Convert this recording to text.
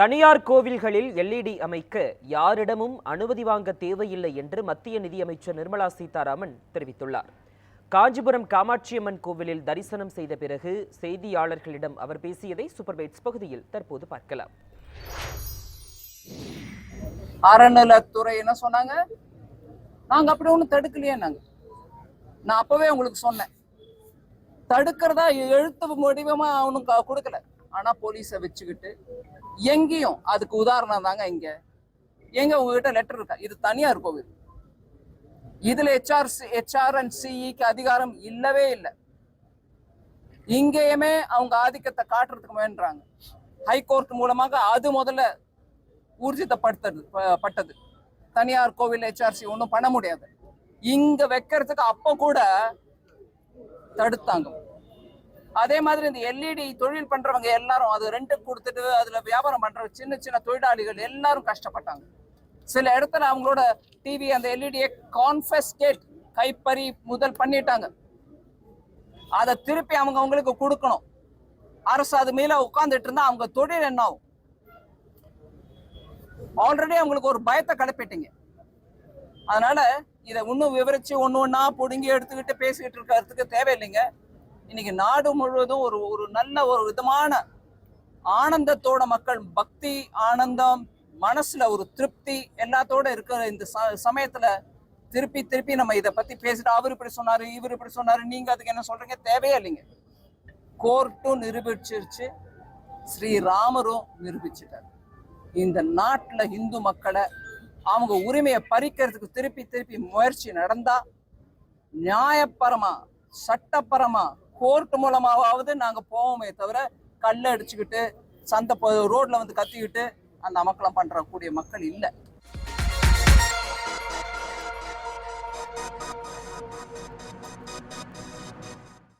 தனியார் கோவில்களில் எல்இடி அமைக்க யாரிடமும் அனுமதி வாங்க தேவையில்லை என்று மத்திய நிதியமைச்சர் நிர்மலா சீதாராமன் தெரிவித்துள்ளார். காஞ்சிபுரம் காமாட்சியம்மன் கோவிலில் தரிசனம் செய்த பிறகு செய்தியாளர்களிடம் அவர் பேசியதை சூப்பர்பைட்ஸ் பகுதியில் தற்போது பார்க்கலாம். அறநிலத்துறை என்ன சொன்னாங்க? நாங்க அப்படி ஒண்ணும் தடுக்கலையே நாங்க. நான் அப்பவே உங்களுக்கு சொன்னேன். தடுக்கிறதா எழுத்து வடிவமா அவனுக்கு கொடுக்கல. ஆனா போலீஸை வச்சுக்கிட்டு எங்கேயும் அதுக்கு உதாரணம் தாங்க இங்க. எங்க உங்ககிட்ட லெட்டர் இருக்கா? இது தனியார் கோவில். இதுல ஹெச்ஆர் ஹெச்ஆர் அண்ட் சிஇக்கு அதிகாரம் இல்லவே இல்லை. இங்கேயுமே அவங்க ஆதிக்கத்தை காட்டுறதுக்கு முயன்றாங்க. ஹைகோர்ட் மூலமாக அது முதல்ல ஊர்ஜிதப்படுத்தது பட்டது. தனியார் கோவில் ஹெச்ஆர்சி ஒன்றும் பண்ண முடியாது. இங்க வைக்கிறதுக்கு அப்போ கூட தடுத்தாங்க. அதே மாதிரி இந்த எல்இடி தொழில் பண்றவங்க எல்லாரும் அது ரெண்டு கொடுத்துட்டு அதுல வியாபாரம் பண்ற சின்ன சின்ன தொழிலாளிகள் எல்லாரும் கஷ்டப்பட்டாங்க. சில இடத்துல அவங்களோட டிவி அந்த எல்இடியை கான்ஃபெஸ்கேட் கைப்பறி முதல் பண்ணிட்டாங்க. அதை திருப்பி அவங்க அவங்களுக்கு கொடுக்கணும். அரசு அது மேல உட்கார்ந்துட்டு இருந்தா அவங்க தொழில் என்ன ஆகும்? ஆல்ரெடி அவங்களுக்கு ஒரு பயத்தை கிளப்பிட்டீங்க. அதனால இதை இன்னும் விவரிச்சு ஒன்று ஒன்றா பிடுங்கி எடுத்துக்கிட்டு பேசிக்கிட்டு இருக்கிறதுக்கு தேவையில்லைங்க. இன்னைக்கு நாடு முழுவதும் ஒரு ஒரு நல்ல ஒரு விதமான ஆனந்தத்தோட மக்கள் பக்தி ஆனந்தம் மனசுல ஒரு திருப்தி எல்லாத்தோட இருக்கிற இந்த ச- சமயத்துல திருப்பி திருப்பி நம்ம இதை பத்தி பேசிட்டு அவர் இப்படி சொன்னாரு இவர் இப்படி சொன்னாரு நீங்க அதுக்கு என்ன சொல்றீங்க? தேவையே இல்லைங்க. கோர்ட்டும் நிரூபிச்சிருச்சு. ஸ்ரீராமரும் நிரூபிச்சிட்டார். இந்த நாட்டுல இந்து மக்களை அவங்க உரிமையை பறிக்கிறதுக்கு திருப்பி திருப்பி முயற்சி நடந்தா நியாயப்பரமா சட்டப்பரமா கோர்ட் மூலமாவது நாங்க போவோமே தவிர கல்லை அடிச்சுக்கிட்டு சந்தை ரோட்ல வந்து கத்திக்கிட்டு அந்த அமக்கலம் பண்ற கூடிய மக்கள் இல்லை.